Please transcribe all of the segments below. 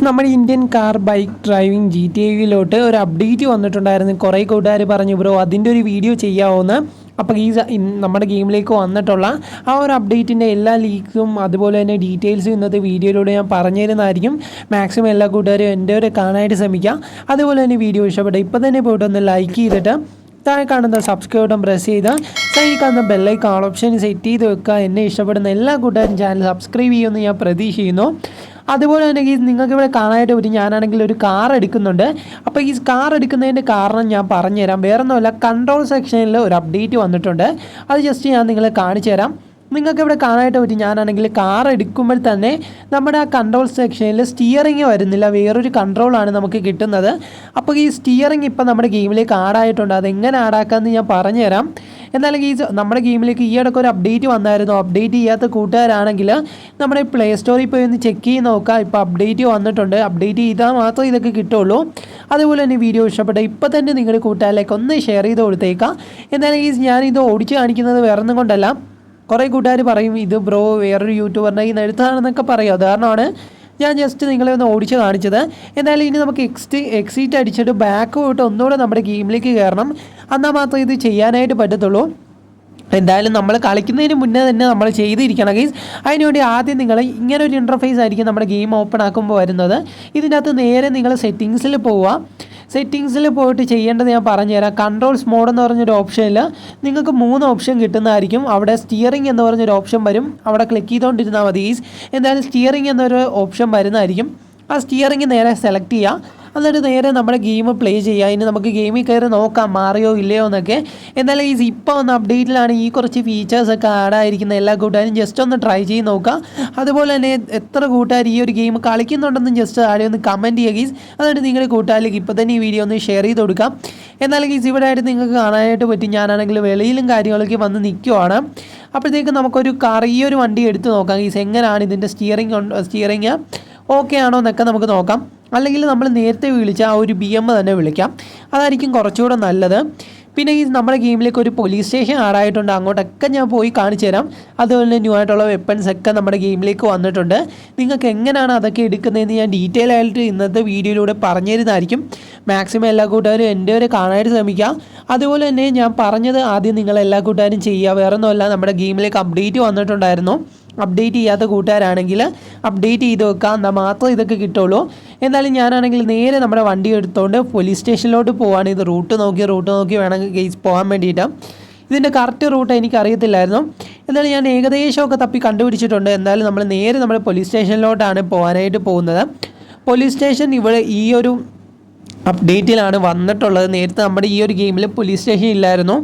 ഗീസ് നമ്മുടെ Indian car bike driving G T എയിലോട്ട് ഒരു update വന്നിട്ടുണ്ടായിരുന്നു. കുറേ കൂട്ടുകാർ പറഞ്ഞു ബ്രോ അതിന്റെ ഒരു വീഡിയോ ചെയ്യാവുന്ന. അപ്പോൾ ഈ നമ്മുടെ ഗെയിമിലേക്ക് വന്നിട്ടുള്ള ആ ഒരു അപ്ഡേറ്റിന്റെ എല്ലാ ലീക്സും അതുപോലെ തന്നെ ഡീറ്റെയിൽസും ഇന്നത്തെ വീഡിയോയിലൂടെ ഞാൻ പറഞ്ഞു തരുന്നതായിരിക്കും മാക്സിമം എല്ലാ കൂട്ടുകാരും എന്റെ ഒരു കാണാനായിട്ട് ശ്രമിക്കുക അതുപോലെ തന്നെ വീഡിയോ ഇഷ്ടപ്പെട്ട ഇപ്പോൾ തന്നെ പോയിട്ട് ഒന്ന് ലൈക്ക് ചെയ്തിട്ട് താഴെ കാണുന്ന സബ്സ്ക്രൈബ് ബട്ടൺ പ്രസ് ചെയ്ത് സൈഡിൽ കാണുന്ന ബെല്ലൈക്കൺ ഓപ്ഷൻ സെറ്റ് ചെയ്ത് വെക്കുക. എന്നെ ഇഷ്ടപ്പെടുന്ന എല്ലാ കൂട്ടുകാരും ചാനൽ സബ്സ്ക്രൈബ് ചെയ്യുമെന്ന് ഞാൻ പ്രതീക്ഷിക്കുന്നു. അതുപോലെ തന്നെ ഈ നിങ്ങൾക്ക് ഇവിടെ കാണാനായിട്ട് പറ്റും ഞാനാണെങ്കിൽ ഒരു കാർ എടുക്കുന്നുണ്ട്. അപ്പോൾ ഈ കാർ എടുക്കുന്നതിന്റെ കാരണം ഞാൻ പറഞ്ഞുതരാം. വേറെ ഒന്നുമല്ല കൺട്രോൾ സെക്ഷനിൽ ഒരു അപ്ഡേറ്റ് വന്നിട്ടുണ്ട്. അത് ജസ്റ്റ് ഞാൻ നിങ്ങളെ കാണിച്ചു തരാം നിങ്ങൾക്ക് ഇവിടെ കാണാനായിട്ട് പറ്റും ഞാനാണെങ്കിൽ കാർ എടുക്കുമ്പോൾ തന്നെ നമ്മുടെ ആ കൺട്രോൾ സെക്ഷനിൽ സ്റ്റിയറിങ് വരുന്നില്ല. വേറൊരു കൺട്രോളാണ് നമുക്ക് കിട്ടുന്നത്. അപ്പോൾ ഈ സ്റ്റിയറിങ് ഇപ്പം നമ്മുടെ ഗെയിമിലേക്ക് ആഡായിട്ടുണ്ട് അതെങ്ങനെ ആഡാക്കാമെന്ന് ഞാൻ പറഞ്ഞുതരാം. എന്നാലും ഈ നമ്മുടെ ഗെയിമിലേക്ക് ഈ ഇടയ്ക്ക് ഒരു അപ്ഡേറ്റ് വന്നായിരുന്നു. അപ്ഡേറ്റ് ചെയ്യാത്ത കൂട്ടുകാരാണെങ്കിൽ നമ്മുടെ പ്ലേ സ്റ്റോറിൽ പോയി ഒന്ന് ചെക്ക് ചെയ്ത് നോക്കാം. ഇപ്പോൾ അപ്ഡേറ്റ് വന്നിട്ടുണ്ട്. അപ്ഡേറ്റ് ചെയ്താൽ മാത്രമേ ഇതൊക്കെ കിട്ടുള്ളൂ. അതുപോലെ തന്നെ വീഡിയോ ഇഷ്ടപ്പെട്ട ഇപ്പോൾ തന്നെ നിങ്ങളുടെ കൂട്ടുകാരിലേക്ക് ഒന്ന് ഷെയർ ചെയ്ത് കൊടുത്തേക്കാം. എന്നാലും ഈ ഞാനിത് ഓടിച്ച് കാണിക്കുന്നത് വേറൊന്നും കൊണ്ടല്ല. കുറേ കൂട്ടുകാർ പറയും ഇത് ബ്രോ വേറൊരു യൂട്യൂബറിന്റെ ഈ നെഴുത്താണെന്നൊക്കെ പറയും. കാരണമാണ് ഞാൻ ജസ്റ്റ് നിങ്ങളെ ഒന്ന് ഓടിച്ച് കാണിച്ചത്. എന്തായാലും ഇനി നമുക്ക് എക്സ്റ്റ് എക്സിറ്റ് അടിച്ചിട്ട് ബാക്ക് പോയിട്ട് ഒന്നുകൂടെ നമ്മുടെ ഗെയിമിലേക്ക് കയറണം എന്നാൽ മാത്രമേ ഇത് ചെയ്യാനായിട്ട് പറ്റത്തുള്ളൂ. എന്തായാലും നമ്മൾ കളിക്കുന്നതിന് മുന്നേ തന്നെ നമ്മൾ ചെയ്തിരിക്കണം ഗെയിംസ് അതിനുവേണ്ടി ആദ്യം നിങ്ങൾ ഇങ്ങനെ ഒരു ഇന്റർഫേസ് ആയിരിക്കും നമ്മുടെ ഗെയിം ഓപ്പൺ ആക്കുമ്പോൾ വരുന്നത്. ഇതിനകത്ത് നേരെ നിങ്ങൾ സെറ്റിങ്സിൽ പോവുക സെറ്റിങ്സിൽ പോയിട്ട് ചെയ്യേണ്ടത് ഞാൻ പറഞ്ഞുതരാം. കൺട്രോൾസ് മോഡ് എന്ന് പറഞ്ഞൊരു ഓപ്ഷനിൽ നിങ്ങൾക്ക് മൂന്ന് ഓപ്ഷൻ കിട്ടുന്നതായിരിക്കും. അവിടെ സ്റ്റിയറിംഗ് എന്ന് പറഞ്ഞൊരു ഓപ്ഷൻ വരും. അവിടെ ക്ലിക്ക് ചെയ്തുകൊണ്ടിരുന്നാൽ മതി എന്തായാലും സ്റ്റിയറിംഗ് എന്നൊരു ഓപ്ഷൻ വരുന്നതായിരിക്കും. ആ സ്റ്റിയറിംഗ് നേരെ സെലക്ട് ചെയ്യുക എന്നിട്ട് നേരെ നമ്മുടെ ഗെയിം പ്ലേ ചെയ്യുക ഇനി നമുക്ക് ഗെയിമിൽ കയറി നോക്കാം മാറിയോ ഇല്ലയോ എന്നൊക്കെ. എന്നാലും ഈ ഇപ്പോൾ വന്ന അപ്ഡേറ്റിലാണ് ഈ കുറച്ച് ഫീച്ചേഴ്സൊക്കെ ആഡ് ആയിരിക്കുന്ന എല്ലാ കൂട്ടുകാരും ജസ്റ്റ് ഒന്ന് ട്രൈ ചെയ്ത് നോക്കാം. അതുപോലെ തന്നെ എത്ര കൂട്ടുകാർ ഈ ഒരു ഗെയിം കളിക്കുന്നുണ്ടെന്നും ജസ്റ്റ് ആടെ ഒന്ന് കമന്റ് ചെയ്യുക ഗീസ് എന്നിട്ട് നിങ്ങളുടെ കൂട്ടുകാരിലേക്ക് ഇപ്പോൾ തന്നെ ഈ വീഡിയോ ഒന്ന് ഷെയർ ചെയ്ത് കൊടുക്കാം. എന്നാൽ ഗീസ് ഇവിടെ ആയിട്ട് നിങ്ങൾക്ക് കാണാനായിട്ട് പറ്റും. ഞാനാണെങ്കിൽ വെളിയിലും കാര്യങ്ങളൊക്കെ വന്ന് നിൽക്കുവാണ്. അപ്പോഴത്തേക്ക് നമുക്കൊരു കാർ ഈ ഒരു വണ്ടി എടുത്ത് നോക്കാം ഗീസ് എങ്ങനെയാണ് ഇതിന്റെ സ്റ്റിയറിംഗ് സ്റ്റിയറിംഗ് ഓക്കെ ആണോ എന്നൊക്കെ നമുക്ക് നോക്കാം. അല്ലെങ്കിൽ നമ്മൾ നേരത്തെ വിളിച്ച ആ ഒരു ബി എം തന്നെ വിളിക്കാം. അതായിരിക്കും കുറച്ചുകൂടെ നല്ലത്. പിന്നെ ഈ നമ്മുടെ ഗെയിമിലേക്ക് ഒരു പോലീസ് സ്റ്റേഷൻ ആഡായിട്ടുണ്ട് അങ്ങോട്ടൊക്കെ ഞാൻ പോയി കാണിച്ചു തരാം. അതുപോലെ തന്നെ ന്യൂ ആയിട്ടുള്ള വെപ്പൺസ് ഒക്കെ നമ്മുടെ ഗെയിമിലേക്ക് വന്നിട്ടുണ്ട്. നിങ്ങൾക്ക് എങ്ങനെയാണ് അതൊക്കെ എടുക്കുന്നതെന്ന് ഞാൻ ഡീറ്റെയിൽ ആയിട്ട് ഇന്നത്തെ വീഡിയോയിലൂടെ പറഞ്ഞു തരുന്നതായിരിക്കും മാക്സിമം എല്ലാ കൂട്ടുകാരും എന്റെ വരെ കാണാനായിട്ട് ശ്രമിക്കുക. അതുപോലെ തന്നെ ഞാൻ പറഞ്ഞത് ആദ്യം നിങ്ങൾ എല്ലാ കൂട്ടുകാരും ചെയ്യുക. വേറെ ഒന്നുമല്ല നമ്മുടെ ഗെയിമിലേക്ക് അപ്ഡേറ്റ് വന്നിട്ടുണ്ടായിരുന്നു. അപ്ഡേറ്റ് ചെയ്യാത്ത കൂട്ടുകാരാണെങ്കിൽ അപ്ഡേറ്റ് ചെയ്ത് വെക്കാം. എന്നാൽ മാത്രം ഇതൊക്കെ കിട്ടുള്ളൂ. എന്നാലും ഞാനാണെങ്കിൽ നേരെ നമ്മുടെ വണ്ടി എടുത്തുകൊണ്ട് പോലീസ് സ്റ്റേഷനിലോട്ട് പോവാണ്. ഇത് റൂട്ട് നോക്കി റൂട്ട് നോക്കി വേണമെങ്കിൽ കേസ് പോകാൻ വേണ്ടിയിട്ട്. ഇതിന്റെ കറക്റ്റ് റൂട്ട് എനിക്ക് അറിയത്തില്ലായിരുന്നു എന്നാലും ഞാൻ ഏകദേശമൊക്കെ തപ്പി കണ്ടുപിടിച്ചിട്ടുണ്ട്. എന്തായാലും നമ്മൾ നേരെ നമ്മുടെ പോലീസ് സ്റ്റേഷനിലോട്ടാണ് പോകാനായിട്ട് പോകുന്നത്. പോലീസ് സ്റ്റേഷൻ ഇവിടെ ഈ ഒരു അപ്ഡേറ്റിലാണ് വന്നിട്ടുള്ളത്. നേരത്തെ നമ്മുടെ ഈ ഒരു ഗെയിമിൽ പോലീസ് സ്റ്റേഷൻ ഇല്ലായിരുന്നു.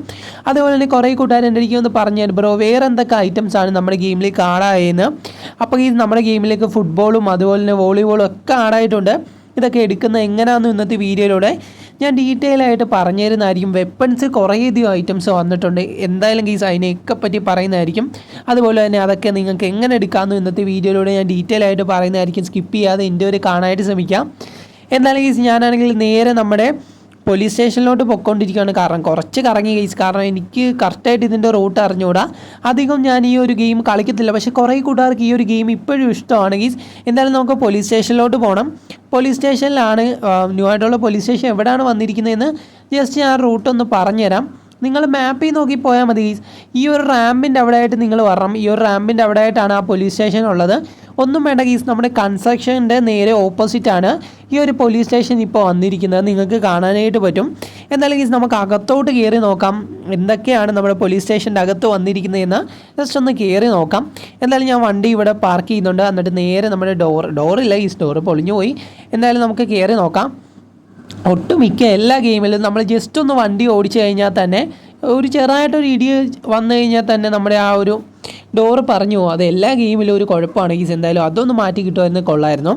അതുപോലെ തന്നെ കുറേ കൂട്ടുകാർ എന്റെ എനിക്കൊന്ന് പറഞ്ഞു തരും ബ്രോ വേറെ എന്തൊക്കെ ഐറ്റംസ് ആണ് നമ്മുടെ ഗെയിമിലേക്ക് ആഡായെന്ന് അപ്പോൾ ഈ നമ്മുടെ ഗെയിമിലേക്ക് ഫുട്ബോളും അതുപോലെ തന്നെ വോളിബോളും ഒക്കെ ആഡായിട്ടുണ്ട് ഇതൊക്കെ എടുക്കുന്നത് എങ്ങനെയാണെന്ന് ഇന്നത്തെ വീഡിയോയിലൂടെ ഞാൻ ഡീറ്റെയിൽ ആയിട്ട് പറഞ്ഞു തരുന്നതായിരിക്കും വെപ്പൺസ് കുറേയധികം ഐറ്റംസ് വന്നിട്ടുണ്ട്. എന്തായാലും ഗീസ് അതിനെയൊക്കെ പറ്റി പറയുന്നതായിരിക്കും. അതുപോലെ തന്നെ അതൊക്കെ നിങ്ങൾക്ക് എങ്ങനെ എടുക്കാമെന്ന് ഇന്നത്തെ വീഡിയോയിലൂടെ ഞാൻ ഡീറ്റെയിൽ ആയിട്ട് പറയുന്നതായിരിക്കും. സ്കിപ്പ് ചെയ്യാതെ എന്റെ ഒരു കാണാനായിട്ട് ശ്രമിക്കാം. എന്നാലും ഗീസ് ഞാനാണെങ്കിൽ നേരെ നമ്മുടെ പോലീസ് സ്റ്റേഷനിലോട്ട് പൊയ്ക്കൊണ്ടിരിക്കുകയാണ്. കാരണം കുറച്ച് കറങ്ങി ഗെയ്സ്. കാരണം എനിക്ക് കറക്റ്റായിട്ട് ഇതിന്റെ റൂട്ട് അറിഞ്ഞുകൂടാ അധികം ഞാൻ ഈ ഒരു ഗെയിം കളിക്കത്തില്ല. പക്ഷേ കുറേ കൂട്ടുകാർക്ക് ഈ ഒരു ഗെയിം ഇപ്പോഴും ഇഷ്ടമാണ് ഗീസ് എന്തായാലും നമുക്ക് പോലീസ് സ്റ്റേഷനിലോട്ട് പോകണം പോലീസ് സ്റ്റേഷനിലാണ് ന്യൂ ആയിട്ടുള്ള പോലീസ് സ്റ്റേഷൻ എവിടെയാണ് വന്നിരിക്കുന്നതെന്ന് ജസ്റ്റ് ഞാൻ റൂട്ട് ഒന്ന് പറഞ്ഞുതരാം. നിങ്ങൾ മാപ്പിൽ നോക്കി പോയാൽ മതി ഈ ഒരു റാമ്പിന്റെ അവിടെ ആയിട്ട് നിങ്ങൾ വരണം. ഈ ഒരു റാമ്പിന്റെ അവിടെ ആയിട്ടാണ് ആ പോലീസ് സ്റ്റേഷൻ ഉള്ളത്. ഒന്നും വേണ്ട ഗീസ് നമ്മുടെ കൺസ്ട്രക്ഷന്റെ നേരെ ഓപ്പോസിറ്റ് ആണ് ഈ ഒരു പോലീസ് സ്റ്റേഷൻ ഇപ്പോൾ വന്നിരിക്കുന്നത്. നിങ്ങൾക്ക് കാണാനായിട്ട് പറ്റും. എന്നാലും ഗീസ് നമുക്ക് അകത്തോട്ട് കയറി നോക്കാം. എന്തൊക്കെയാണ് നമ്മുടെ പോലീസ് സ്റ്റേഷന്റെ അകത്ത് വന്നിരിക്കുന്നതെന്ന് ജസ്റ്റ് ഒന്ന് കയറി നോക്കാം. എന്തായാലും ഞാൻ വണ്ടി ഇവിടെ പാർക്ക് ചെയ്യുന്നുണ്ട്. എന്നിട്ട് നേരെ നമ്മുടെ ഡോർ ഡോറില്ല ഈ സ്റ്റോർ പൊളിഞ്ഞു പോയി. എന്തായാലും നമുക്ക് കയറി നോക്കാം. ഒട്ടുമിക്ക എല്ലാ ഗെയിമിലും നമ്മൾ ജസ്റ്റ് ഒന്ന് വണ്ടി ഓടിച്ചു കഴിഞ്ഞാൽ തന്നെ ഒരു ചെറുതായിട്ടൊരു ഇടി വന്നു കഴിഞ്ഞാൽ തന്നെ നമ്മുടെ ആ ഒരു ഡോറ് പറഞ്ഞു അത് എല്ലാ ഗെയിമിലും ഒരു കുഴപ്പമാണ് ഈസ് എന്തായാലും അതൊന്ന് മാറ്റി കിട്ടുമായിരുന്നു കൊള്ളായിരുന്നു.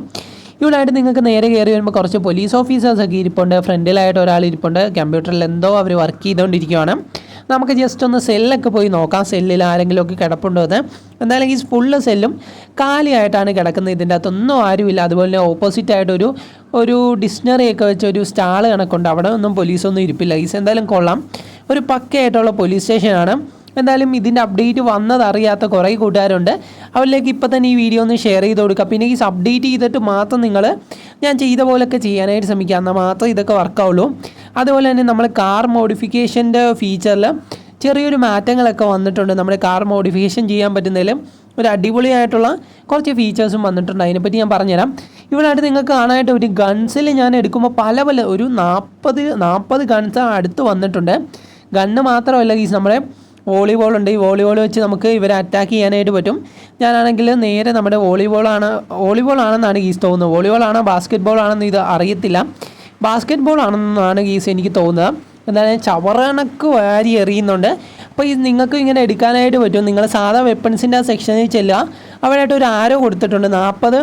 ഇവിടായിട്ട് നിങ്ങൾക്ക് നേരെ കയറി വരുമ്പോൾ കുറച്ച് പോലീസ് ഓഫീസേഴ്സ് ഒക്കെ ഇരിപ്പുണ്ട്. ഫ്രണ്ടിലായിട്ട് ഒരാൾ ഇരിപ്പുണ്ട്. കമ്പ്യൂട്ടറിൽ എന്തോ അവർ വർക്ക് ചെയ്തുകൊണ്ടിരിക്കുകയാണ് നമുക്ക് ജസ്റ്റ് ഒന്ന് സെല്ലൊക്കെ പോയി നോക്കാം. സെല്ലിൽ ആരെങ്കിലും ഒക്കെ കിടപ്പുണ്ടോ എന്ന്. എന്തായാലും ഈ ഫുള്ള് സെല്ലും കാലിയായിട്ടാണ് കിടക്കുന്നത്. ഇതിന്റെ അകത്തൊന്നും ആരുമില്ല. അതുപോലെ തന്നെ ഓപ്പോസിറ്റ് ആയിട്ടൊരു ഒരു ഡിക്ഷണറി ഒക്കെ വെച്ച ഒരു സ്റ്റാൾ കണക്കുണ്ട്. അവിടെ ഒന്നും പോലീസൊന്നും ഇരിപ്പില്ല. ഈസ് എന്തായാലും കൊള്ളാം. ഒരു പക്കയായിട്ടുള്ള പോലീസ് സ്റ്റേഷനാണ് എന്തായാലും ഇതിന്റെ അപ്ഡേറ്റ് വന്നത് അറിയാത്ത കുറേ കൂട്ടുകാരുണ്ട്. അവരിലേക്ക് ഇപ്പോൾ തന്നെ ഈ വീഡിയോ ഒന്ന് ഷെയർ ചെയ്ത് കൊടുക്കുക പിന്നെ ഈ അപ്ഡേറ്റ് ചെയ്തിട്ട് മാത്രം നിങ്ങൾ ഞാൻ ചെയ്ത പോലൊക്കെ ചെയ്യാനായിട്ട് ശ്രമിക്കുക എന്നാൽ മാത്രം ഇതൊക്കെ വർക്കാവുള്ളൂ അതുപോലെ തന്നെ നമ്മൾ കാർ മോഡിഫിക്കേഷന്റെ ഫീച്ചറിൽ ചെറിയൊരു മാറ്റങ്ങളൊക്കെ വന്നിട്ടുണ്ട്. നമ്മുടെ കാർ മോഡിഫിക്കേഷൻ ചെയ്യാൻ പറ്റുന്നതിലും ഒരു അടിപൊളിയായിട്ടുള്ള കുറച്ച് ഫീച്ചേഴ്സും വന്നിട്ടുണ്ട്. അതിനെപ്പറ്റി ഞാൻ പറഞ്ഞുതരാം. ഇവിടെയായിട്ട് നിങ്ങൾക്ക് കാണാനായിട്ട് ഒരു ഗൺസിൽ ഞാൻ എടുക്കുമ്പോൾ പല പല ഒരു നാൽപ്പത് നാൽപ്പത് ഗൺസ് അടുത്ത് വന്നിട്ടുണ്ട്. ഗണ്ണ് മാത്രമല്ല ഗീസ് നമ്മുടെ വോളിബോൾ ഉണ്ട്. ഈ വോളിബോൾ വെച്ച് നമുക്ക് ഇവരെ അറ്റാക്ക് ചെയ്യാനായിട്ട് പറ്റും. ഞാനാണെങ്കിൽ നേരെ നമ്മുടെ വോളിബോളാണ് വോളിബോൾ ആണെന്നാണ് ഗീസ് തോന്നുന്നത്. വോളിബോൾ ആണോ ബാസ്ക്കറ്റ് ബോൾ ആണെന്ന് ഇത് അറിയത്തില്ല. ബാസ്ക്കറ്റ് ബോൾ ആണെന്നാണ് ഗീസ് എനിക്ക് തോന്നുന്നത്. എന്താണ് ചവറണക്ക് വാരി എറിയുന്നുണ്ട്. അപ്പോൾ ഇത് നിങ്ങൾക്ക് ഇങ്ങനെ എടുക്കാനായിട്ട് പറ്റും. നിങ്ങൾ സാധാ വെപ്പൺസിന്റെ ആ സെക്ഷനിൽ ചെല്ലുക. അവിടെയായിട്ട് ഒരു ആരോ കൊടുത്തിട്ടുണ്ട്. നാൽപ്പത്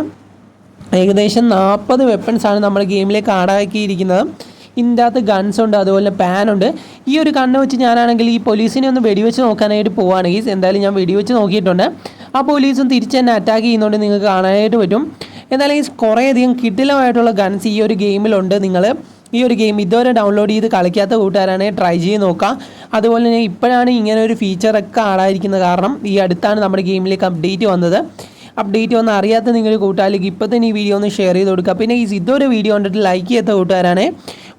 ഏകദേശം നാൽപ്പത് വെപ്പൺസാണ് നമ്മൾ ഗെയിമിലേക്ക് ആടാക്കിയിരിക്കുന്നത്. ഇതിന്റെ അകത്ത് ഗൺസ് ഉണ്ട് അതുപോലെ പാൻ ഉണ്ട്. ഈ ഒരു കണ്ണ് വെച്ച് ഞാനാണെങ്കിൽ ഈ പോലീസിനെ ഒന്ന് വെടിവെച്ച് നോക്കാനായിട്ട് പോവുകയാണെങ്കിൽ എന്തായാലും ഞാൻ വെടിവെച്ച് നോക്കിയിട്ടുണ്ട്. ആ പോലീസും തിരിച്ച് തന്നെ അറ്റാക്ക് ചെയ്യുന്നതുകൊണ്ട് നിങ്ങൾക്ക് കാണാനായിട്ട് പറ്റും. എന്തായാലും ഈ കുറേയധികം കിടിലമായിട്ടുള്ള ഗൺസ് ഈ ഒരു ഗെയിമിലുണ്ട് നിങ്ങൾ ഈ ഒരു ഗെയിം ഇതുവരെ ഡൗൺലോഡ് ചെയ്ത് കളിക്കാത്ത കൂട്ടുകാരാണെങ്കിൽ ട്രൈ ചെയ്ത് നോക്കാം. അതുപോലെ തന്നെ ഇപ്പോഴാണ് ഇങ്ങനെ ഒരു ഫീച്ചറൊക്കെ ആടായിരിക്കുന്നത് കാരണം ഈ അടുത്താണ് നമ്മുടെ ഗെയിമിലേക്ക് അപ്ഡേറ്റ് വന്നത്. അപ്ഡേറ്റ് ഒന്നും അറിയാത്ത നിങ്ങൾ കൂട്ടുകാരിലേക്ക് ഇപ്പോൾ തന്നെ ഈ വീഡിയോ ഒന്ന് ഷെയർ ചെയ്ത് കൊടുക്കുക. പിന്നെ ഈ ഇതൊരു വീഡിയോ കണ്ടിട്ട് ലൈക്ക് ചെയ്യാത്ത കൂട്ടുകാരാണേ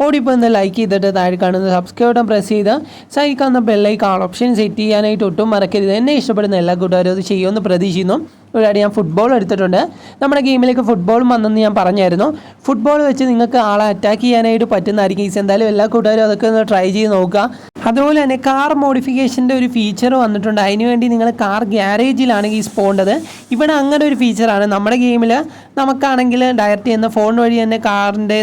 ഓടിപ്പോൾ ഒന്ന് ലൈക്ക് ചെയ്തിട്ട് താഴെ കാണുന്ന സബ്സ്ക്രൈബ് ബട്ടൺ പ്രസ് ചെയ്ത് സൈക്കാവുന്ന ബെല്ലൈക്കാൾ ഓപ്ഷൻ സെറ്റ് ചെയ്യാനായിട്ട് ഒട്ടും മറക്കരുത്. എന്നെ ഇഷ്ടപ്പെടുന്ന എല്ലാ കൂട്ടുകാരും അത് ചെയ്യുമെന്ന് പ്രതീക്ഷിക്കുന്നു. ഇവിടെ ഞാൻ ഫുട്ബോൾ എടുത്തിട്ടുണ്ട്. നമ്മുടെ ഗെയിമിലേക്ക് ഫുട്ബോളും വന്നെന്ന് ഞാൻ പറഞ്ഞായിരുന്നു. ഫുട്ബോൾ വെച്ച് നിങ്ങൾക്ക് ആളെ അറ്റാക്ക് ചെയ്യാനായിട്ട് പറ്റുന്നതായിരിക്കും. ഈസ് എന്തായാലും എല്ലാ കൂട്ടുകാരും അതൊക്കെ ഒന്ന് ട്രൈ ചെയ്ത് നോക്കുക. അതുപോലെ തന്നെ കാർ മോഡിഫിക്കേഷന്റെ ഒരു ഫീച്ചർ വന്നിട്ടുണ്ട്. അതിനുവേണ്ടി നിങ്ങൾ കാർ ഗ്യാരേജിലാണെങ്കിൽ ഈസ് പോകേണ്ടത് ഇവിടെ അങ്ങനെ ഒരു ഫീച്ചറാണ് നമ്മുടെ ഗെയിമിൽ നമുക്കാണെങ്കിൽ ഡയറക്റ്റ് ചെയ്യുന്ന ഫോൺ വഴി തന്നെ കാറിന്റെ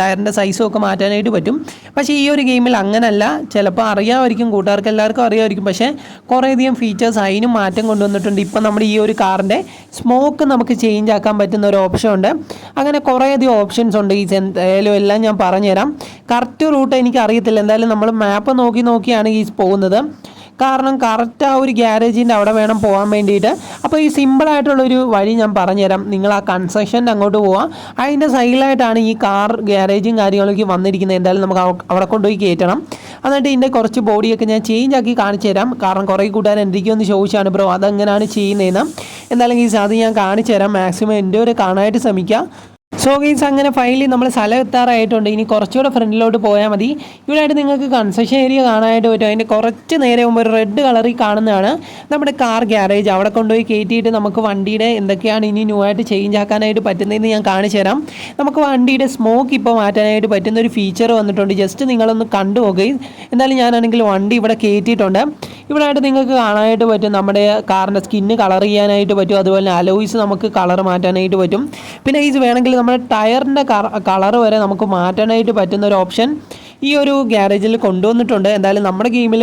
ടയറിന്റെ സൈസും ഒക്കെ മാറ്റാനായിട്ട് പറ്റും. പക്ഷേ ഈ ഒരു ഗെയിമിൽ അങ്ങനല്ല. ചിലപ്പോൾ അറിയാമായിരിക്കും. കൂട്ടുകാർക്ക് എല്ലാവർക്കും അറിയാമായിരിക്കും. പക്ഷേ കുറേയധികം ഫീച്ചേഴ്സ് അതിനും മാറ്റം കൊണ്ടുവന്നിട്ടുണ്ട്. ഇപ്പം നമ്മുടെ ഈ ഒരു കാറിന്റെ സ്മോക്ക് നമുക്ക് ചേഞ്ച് ആക്കാൻ പറ്റുന്ന ഒരു ഓപ്ഷൻ ഉണ്ട്. അങ്ങനെ കുറേയധികം ഓപ്ഷൻസ് ഉണ്ട്. ഈ എന്തായാലും എല്ലാം ഞാൻ പറഞ്ഞുതരാം. കറക്റ്റ് റൂട്ട് എനിക്ക് അറിയത്തില്ല. എന്തായാലും നമ്മൾ മാപ്പ് നോക്കി നോക്കിയാണ് ഈ പോകുന്നത്. കാരണം കറക്റ്റ് ആ ഒരു ഗ്യാരേജിന്റെ അവിടെ വേണം പോകാൻ വേണ്ടിയിട്ട്. അപ്പോൾ ഈ സിമ്പിളായിട്ടുള്ളൊരു വഴി ഞാൻ പറഞ്ഞുതരാം. നിങ്ങൾ ആ കൺസ്ട്രക്ഷന്റെ അങ്ങോട്ട് പോവാം അതിന്റെ സൈഡിലായിട്ടാണ് ഈ കാർ ഗ്യാരേജും കാര്യങ്ങളൊക്കെ വന്നിരിക്കുന്നത്. എന്തായാലും നമുക്ക് അവിടെ കൊണ്ടുപോയി കയറ്റണം. എന്നിട്ട് ഇതിന്റെ കുറച്ച് ബോഡിയൊക്കെ ഞാൻ ചേഞ്ച് ആക്കി കാണിച്ചു തരാം. കാരണം കുറേ കൂട്ടുകാർ എന്തൊക്കെയൊന്ന് ചോദിച്ചാണ് ബ്രോ. അതെങ്ങനെയാണ് ചെയ്യുന്നതെന്ന്. എന്തായാലും ഈ അത് ഞാൻ കാണിച്ചു തരാം. മാക്സിമം എന്റെ ഒരു കാണാനായിട്ട് ശ്രമിക്കാം. സോ ഗെയ്സ് അങ്ങനെ ഫൈനലി നമ്മൾ സ്ഥലം എത്താറായിട്ടുണ്ട്. ഇനി കുറച്ചുകൂടെ ഫ്രണ്ടിലോട്ട് പോയാൽ മതി. ഇവിടെയായിട്ട് നിങ്ങൾക്ക് കൺസെഷൻ ഏരിയ കാണാനായിട്ട് പറ്റും. അതിന്റെ കുറച്ച് നേരെ മുമ്പ് ഒരു റെഡ് കളറിൽ കാണുന്നതാണ്. നമ്മുടെ കാർ ഗ്യാരേജ് അവിടെ കൊണ്ടുപോയി കയറ്റിയിട്ട് നമുക്ക് വണ്ടിയുടെ എന്തൊക്കെയാണ് ഇനി ന്യൂ ആയിട്ട് ചേഞ്ച് ആക്കാനായിട്ട് പറ്റുന്നതെന്ന് ഞാൻ കാണിച്ചു തരാം. നമുക്ക് വണ്ടിയുടെ സ്മോക്ക് ഇപ്പോൾ മാറ്റാനായിട്ട് പറ്റുന്ന ഒരു ഫീച്ചർ വന്നിട്ടുണ്ട്. ജസ്റ്റ് നിങ്ങളൊന്ന് കണ്ടു നോക്കുകയും എന്തായാലും ഞാനാണെങ്കിൽ വണ്ടി ഇവിടെ കയറ്റിയിട്ടുണ്ട് ഇവിടെ ആയിട്ട് നിങ്ങൾക്ക് കാണാനായിട്ട് പറ്റും നമ്മുടെ കാറിന്റെ സ്കിന്ന് കളർ ചെയ്യാനായിട്ട് പറ്റും. അതുപോലെ അലോയ്സ് നമുക്ക് കളർ മാറ്റാനായിട്ട് പറ്റും. പിന്നെ ഇത് വേണമെങ്കിൽ നമ്മുടെ ടയറിന്റെ കളർ വരെ നമുക്ക് മാറ്റാനായിട്ട് പറ്റുന്ന ഒരു ഓപ്ഷൻ ഈ ഒരു ഗ്യാരേജിൽ കൊണ്ടുവന്നിട്ടുണ്ട്. എന്തായാലും നമ്മുടെ ഗെയിമിൽ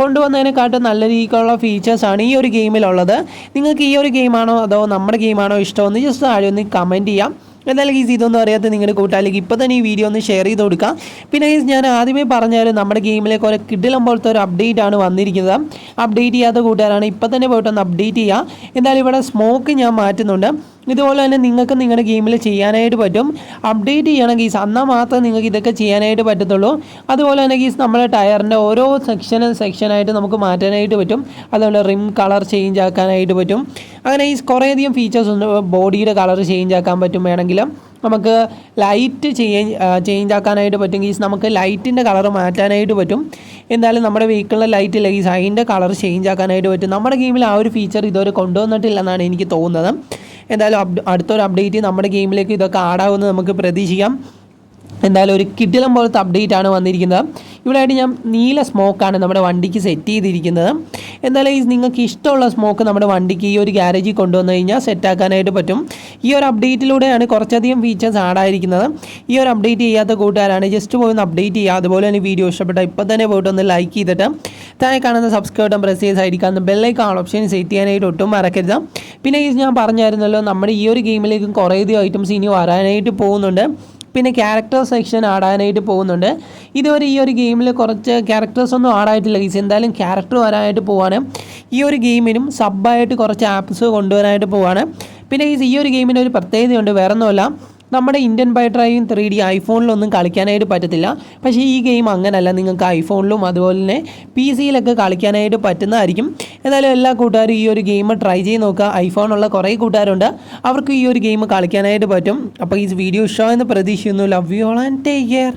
കൊണ്ടുവന്നതിനെക്കാട്ടും നല്ല രീതിക്കുള്ള ഫീച്ചേഴ്സാണ് ഈ ഒരു ഗെയിമിലുള്ളത് നിങ്ങൾക്ക് ഈ ഒരു ഗെയിമാണോ അതോ നമ്മുടെ ഗെയിമാണോ ഇഷ്ടമെന്ന് ജസ്റ്റ് താഴെ ഒന്ന് കമന്റ് ചെയ്യാം. എന്തായാലും ഗീസ് ഇതൊന്നും അറിയാത്ത നിങ്ങളുടെ കൂട്ടാലേക്ക് ഇപ്പോൾ തന്നെ ഈ വീഡിയോ ഒന്ന് ഷെയർ ചെയ്ത് കൊടുക്കാം. പിന്നെ ഗീസ് ഞാൻ ആദ്യമേ പറഞ്ഞാലും നമ്മുടെ ഗെയിമിലേക്ക് ഒരു കിഡിലം പോലത്തെ ഒരു അപ്ഡേറ്റ് ആണ് വന്നിരിക്കുന്നത്. അപ്ഡേറ്റ് ചെയ്യാത്ത കൂട്ടുകാരാണ് ഇപ്പോൾ തന്നെ പോയിട്ടൊന്ന് അപ്ഡേറ്റ് ചെയ്യുക എന്തായാലും ഇവിടെ സ്മോക്ക് ഞാൻ മാറ്റുന്നുണ്ട്. ഇതുപോലെ തന്നെ നിങ്ങൾക്ക് നിങ്ങളുടെ ഗെയിമിൽ ചെയ്യാനായിട്ട് പറ്റും. അപ്ഡേറ്റ് ചെയ്യണം ഗീസ് എന്നാൽ മാത്രമേ നിങ്ങൾക്ക് ഇതൊക്കെ ചെയ്യാനായിട്ട് പറ്റത്തുള്ളൂ. അതുപോലെ തന്നെ ഗീസ് നമ്മുടെ ടയറിന്റെ ഓരോ സെക്ഷനും സെക്ഷനായിട്ട് നമുക്ക് മാറ്റാനായിട്ട് പറ്റും. അതുപോലെ റിം കളർ ചേഞ്ച് ആക്കാനായിട്ട് പറ്റും. അങ്ങനെ ഈ കുറേയധികം ഫീച്ചേഴ്സ് ഉണ്ട്. ബോഡിയുടെ കളർ ചേഞ്ച് ആക്കാൻ പറ്റും വേണമെങ്കിൽ നമുക്ക് ലൈറ്റ് ചേഞ്ച് ചേഞ്ച് ആക്കാനായിട്ട് പറ്റും. ഗീസ് നമുക്ക് ലൈറ്റിന്റെ കളർ മാറ്റാനായിട്ട് പറ്റും. എന്തായാലും നമ്മുടെ വെഹിക്കിളിലെ ലൈറ്റ് ഇല്ല. ഗീസ് അതിന്റെ കളർ ചേഞ്ച് ആക്കാനായിട്ട് പറ്റും. നമ്മുടെ ഗെയിമിൽ ആ ഒരു ഫീച്ചർ ഇതുവരെ കൊണ്ടുവന്നിട്ടില്ലെന്നാണ് എനിക്ക് തോന്നുന്നത്. എന്തായാലും അപ് അടുത്തൊരു അപ്ഡേറ്റ് നമ്മുടെ ഗെയിമിലേക്ക് ഇതൊക്കെ ആടാവുമെന്ന് നമുക്ക് പ്രതീക്ഷിക്കാം. എന്തായാലും ഒരു കിടിലം പോലത്തെ അപ്ഡേറ്റ് ആണ് വന്നിരിക്കുന്നത്. ഇവിടെ ആയിട്ട് ഞാൻ നീല സ്മോക്കാണ് നമ്മുടെ വണ്ടിക്ക് സെറ്റ് ചെയ്തിരിക്കുന്നത്. എന്തായാലും നിങ്ങൾക്ക് ഇഷ്ടമുള്ള സ്മോക്ക് നമ്മുടെ വണ്ടിക്ക് ഈ ഒരു ഗ്യാരേജിൽ കൊണ്ടുവന്നു കഴിഞ്ഞാൽ സെറ്റാക്കാനായിട്ട് പറ്റും. ഈ ഒരു അപ്ഡേറ്റിലൂടെയാണ് കുറച്ചധികം ഫീച്ചേഴ്സ് ആഡായിരിക്കുന്നത്. ഈ ഒരു അപ്ഡേറ്റ് ചെയ്യാത്ത കൂട്ടുകാരാണ് ജസ്റ്റ് പോയി ഒന്ന് അപ്ഡേറ്റ് ചെയ്യുക. അതുപോലെ തന്നെ വീഡിയോ ഇഷ്ടപ്പെട്ട ഇപ്പോൾ തന്നെ പോയിട്ട് ഒന്ന് ലൈക്ക് ചെയ്തിട്ട് താഴെ കാണുന്ന സബ്സ്ക്രൈബ് ബട്ടൺ പ്രസ് ചെയ്ത് bell icon bell icon option set ചെയ്യാനായിട്ട് ഒട്ടും മറക്കരുത്. പിന്നെ ഈ ഞാൻ പറഞ്ഞായിരുന്നല്ലോ നമ്മുടെ ഈ ഒരു ഗെയിമിലേക്കും കുറേ അധികം ഐറ്റംസ് ഇനി വരാനായിട്ട് പോകുന്നുണ്ട്. പിന്നെ ക്യാരക്ടർ സെക്ഷൻ ആടാനായിട്ട് പോകുന്നുണ്ട്. ഇതുവരെ ഈ ഒരു ഗെയിമിൽ കുറച്ച് ക്യാരക്ടേഴ്സ് ഒന്നും ആടായിട്ടില്ല ഗീസ്. എന്തായാലും ക്യാരക്ടർ വരാനായിട്ട് പോവാണ്. ഈ ഒരു ഗെയിമിനും സബ്ബായിട്ട് കുറച്ച് ആപ്സ് കൊണ്ടുവരാനായിട്ട് പോവാണ്. പിന്നെ ഈ ഒരു ഗെയിമിന് ഒരു പ്രത്യേകതയുണ്ട് വേറെ ഒന്നുമല്ല നമ്മുടെ Indian bike driving three D ഐഫോണിലൊന്നും കളിക്കാനായിട്ട് പറ്റത്തില്ല. പക്ഷേ ഈ ഗെയിം അങ്ങനല്ല. നിങ്ങൾക്ക് ഐഫോണിലും അതുപോലെ തന്നെ പി സിയിലൊക്കെ കളിക്കാനായിട്ട് പറ്റുന്നതായിരിക്കും. എന്നാലും എല്ലാ കൂട്ടുകാരും ഈ ഒരു ഗെയിം ട്രൈ ചെയ്ത് നോക്കുക. ഐഫോണുള്ള കുറേ കൂട്ടുകാരുണ്ട്. അവർക്ക് ഈ ഒരു ഗെയിം കളിക്കാനായിട്ട് പറ്റും. അപ്പോൾ ഈ വീഡിയോ ഇഷ്ടമായെന്ന് പ്രതീക്ഷിക്കുന്നു. Love you all and take care